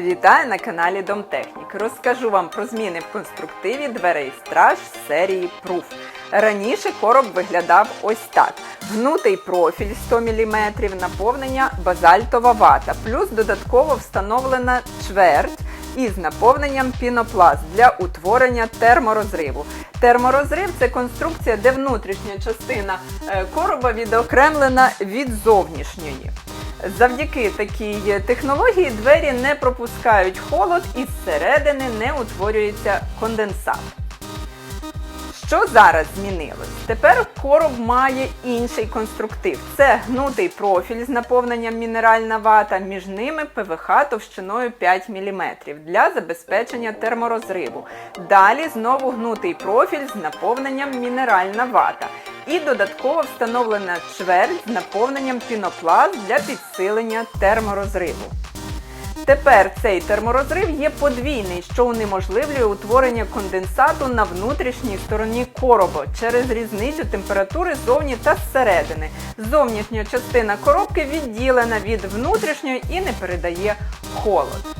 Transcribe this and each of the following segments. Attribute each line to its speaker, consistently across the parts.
Speaker 1: Вітаю на каналі Домтехнік. Розкажу вам про зміни в конструктиві дверей страж серії Proof. Раніше короб виглядав ось так: гнутий профіль 100 мм, наповнення базальтова вата, плюс додатково встановлена чверть із наповненням пінопласт для утворення терморозриву. Терморозрив це конструкція, де внутрішня частина е, короба відокремлена від зовнішньої. Завдяки такій технології двері не пропускають холод і зсередини не утворюється конденсат. Що зараз змінилось? Тепер короб має інший конструктив. Це гнутий профіль з наповненням мінеральна вата, між ними ПВХ товщиною 5 мм для забезпечення терморозриву. Далі знову гнутий профіль з наповненням мінеральна вата. І додатково встановлена чверть з наповненням пінопласт для підсилення терморозриву. Тепер цей терморозрив є подвійний, що унеможливлює утворення конденсату на внутрішній стороні короба через різницю температури зовні та зсередини. Зовнішня частина коробки відділена від внутрішньої і не передає холод.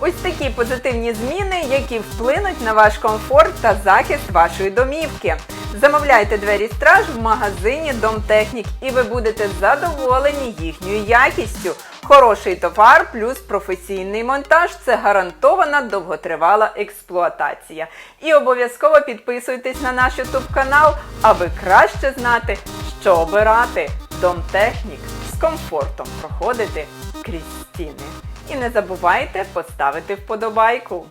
Speaker 1: Ось такі позитивні зміни, які вплинуть на ваш комфорт та захист вашої домівки. Замовляйте двері страж в магазині Домтехнік і ви будете задоволені їхньою якістю. Хороший товар плюс професійний монтаж це гарантована довготривала експлуатація. І обов'язково підписуйтесь на наш YouTube канал, аби краще знати, що обирати. Домтехнік з комфортом проходити крізь стіни. І не забувайте поставити вподобайку.